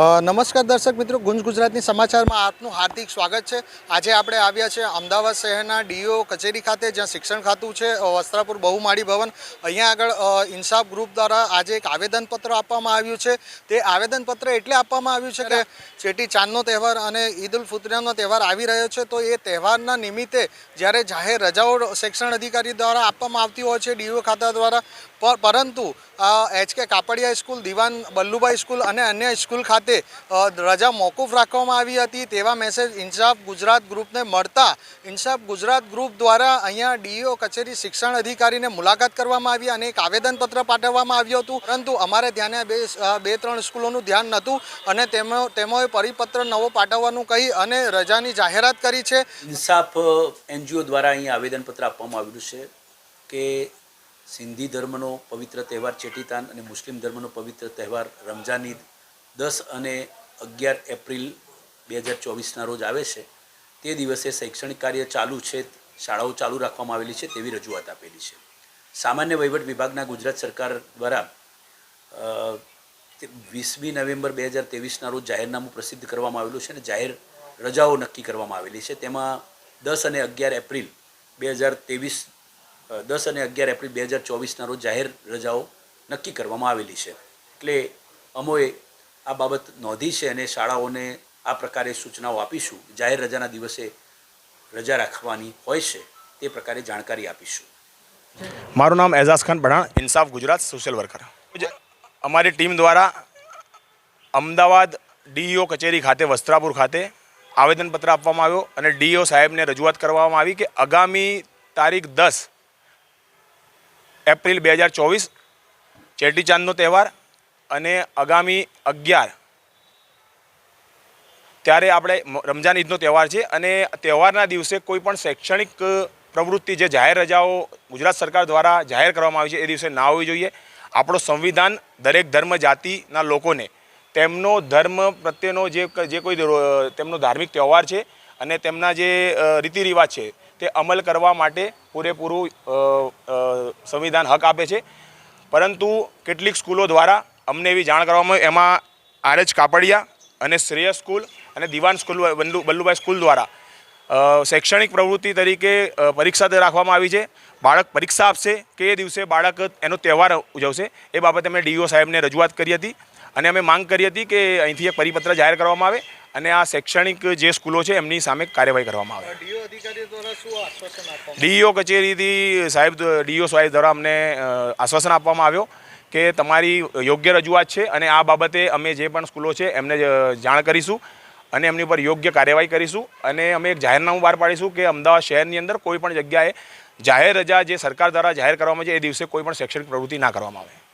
નમસ્કાર દર્શક મિત્રો, ગુંજ ગુજરાતની સમાચારમાં આપનું હાર્દિક સ્વાગત છે. આજે આપણે આવ્યા છે અમદાવાદ શહેરના ડીઓ કચેરી ખાતે, જ્યાં શિક્ષણ ખાતું છે વસ્ત્રાપુર બહુમાળી ભવન. અહીંયા આગળ ઇન્સાફ ગ્રુપ દ્વારા આજે એક આવેદનપત્ર આપવામાં આવ્યું છે. તે આવેદનપત્ર એટલે આપવામાં આવ્યું છે કે ચેટી ચાંદનો તહેવાર અને ઈદ ઉલ ફિત્રનો તહેવાર આવી રહ્યો છે. તો એ તહેવારના નિમિત્તે જ્યારે જાહેર રજાઓ શિક્ષણ અધિકારી દ્વારા આપવામાં આવતી હોય છે, ડીઓ ખાતા દ્વારા. પર- પરંતુ એચ કે કાપડિયા સ્કૂલ, દિવાન બલ્લુભાઈ સ્કૂલ અને અન્ય સ્કૂલ ખાતે અ, રજા મોકૂફ રાખવામાં આવી હતી તેવા મેસેજ ઇન્સાફ ગુજરાત ગ્રુપને મળતા ઇન્સાફ ગુજરાત ગ્રુપ દ્વારા અહીંયા ડીઓ કચેરી શિક્ષણ અધિકારીને મુલાકાત કરવામાં આવી અને એક આવેદનપત્ર પાઠવવામાં આવ્યું હતું. પરંતુ અમારે ધ્યાને બે બે ત્રણ સ્કૂલોનું ધ્યાન નહોતું અને તેમાં પરિપત્ર નવો પાઠવવાનું કહી અને રજાની જાહેરાત કરી છે. ઇન્સાફ એનજીઓ દ્વારા અહીં આવેદનપત્ર આપવામાં આવ્યું છે કે સિંધી ધર્મનો પવિત્ર તહેવાર ચેટીતાન અને મુસ્લિમ ધર્મનો પવિત્ર તહેવાર રમઝાન ઈદ દસ અને અગિયાર એપ્રિલ બે હજાર ચોવીસના રોજ આવે છે. તે દિવસે શૈક્ષણિક કાર્ય ચાલુ છે, શાળાઓ ચાલુ રાખવામાં આવેલી છે તેવી રજૂઆત આપેલી છે. સામાન્ય વહીવટ વિભાગના ગુજરાત સરકાર દ્વારા વીસમી નવેમ્બર બે હજાર ત્રેવીસના રોજ જાહેરનામું પ્રસિદ્ધ કરવામાં આવેલું છે અને જાહેર રજાઓ નક્કી કરવામાં આવેલી છે. તેમાં દસ અને અગિયાર એપ્રિલ બે હજાર ત્રેવીસ દસ અને અગિયાર એપ્રિલ બે હજાર ચોવીસના રોજ જાહેર રજાઓ નક્કી કરવામાં આવેલી છે. એટલે અમોએ આ બાબત નોંધી છે અને શાળાઓને આ પ્રકારે સૂચનાઓ આપીશું. જાહેર રજાના દિવસે રજા રાખવાની હોય છે તે પ્રકારે જાણકારી આપીશું. મારું નામ એઝાઝ ખાન પઠાણ, ઇન્સાફ ગુજરાત સોશિયલ વર્કર અમારી ટીમ દ્વારા અમદાવાદ ડીઈઓ કચેરી ખાતે, વસ્ત્રાપુર ખાતે આવેદનપત્ર આપવામાં આવ્યો અને ડીઈઓ સાહેબને રજૂઆત કરવામાં આવી કે આગામી તારીખ દસ એપ્રિલ બે હજાર ચોવીસ ચેટીચાંદનો તહેવાર અને આગામી અગિયાર. ત્યારે આપણે રમજાન ઈદનો તહેવાર છે અને તહેવારના દિવસે કોઈ પણ શૈક્ષણિક પ્રવૃત્તિ જે જાહેર રજાઓ ગુજરાત સરકાર દ્વારા જાહેર કરવામાં આવી છે એ દિવસે ના હોવી જોઈએ. આપણો સંવિધાન દરેક ધર્મ જાતિના લોકોને, તેમનો ધર્મ પ્રત્યેનો જે જે કોઈ તેમનો ધાર્મિક તહેવાર છે અને તેમના જે રીતિ રિવાજ છે તે અમલ કરવા માટે પૂરેપૂરું સંવિધાન હક આપે છે. પરંતુ કેટલીક સ્કૂલો દ્વારા અમને એવી જાણ કરવામાં આવી, એમાં આરએચ કાપડિયા અને શ્રેય સ્કૂલ અને દિવાન સ્કૂલ બલ્લુ બલ્લુભાઈ સ્કૂલ દ્વારા શૈક્ષણિક પ્રવૃત્તિ તરીકે પરીક્ષા રાખવામાં આવી છે. બાળક પરીક્ષા આપશે કે એ દિવસે બાળક એનો તહેવાર ઉજવશે એ બાબતે અમે ડીઓ સાહેબને રજૂઆત કરી હતી. અને અમે માંગ કરી હતી કે અહીંથી એક પરિપત્ર જાહેર કરવામાં આવે અને આ શૈક્ષણિક જે સ્કૂલો છે એમની સામે કાર્યવાહી કરવામાં આવે. ડીઓ કચેરીથી સાહેબ ડીઓ સાહેબ દ્વારા અમને આશ્વાસન આપવામાં આવ્યો. કે તમારી યોગ્ય રજૂઆત છે અને આ બાબતે અમે જે પણ સ્કૂલો છે એમને જાણ કરીશું અને એમની ઉપર યોગ્ય કાર્યવાહી કરીશું અને અમે એક જાહેરનામું બહાર પાડીશું કે અમદાવાદ શહેરની અંદર કોઈ પણ જગ્યાએ જાહેર રજા જે સરકાર દ્વારા જાહેર કરવામાં આવે એ દિવસે કોઈ પણ શૈક્ષણિક પ્રવૃત્તિ ના કરવામાં આવે.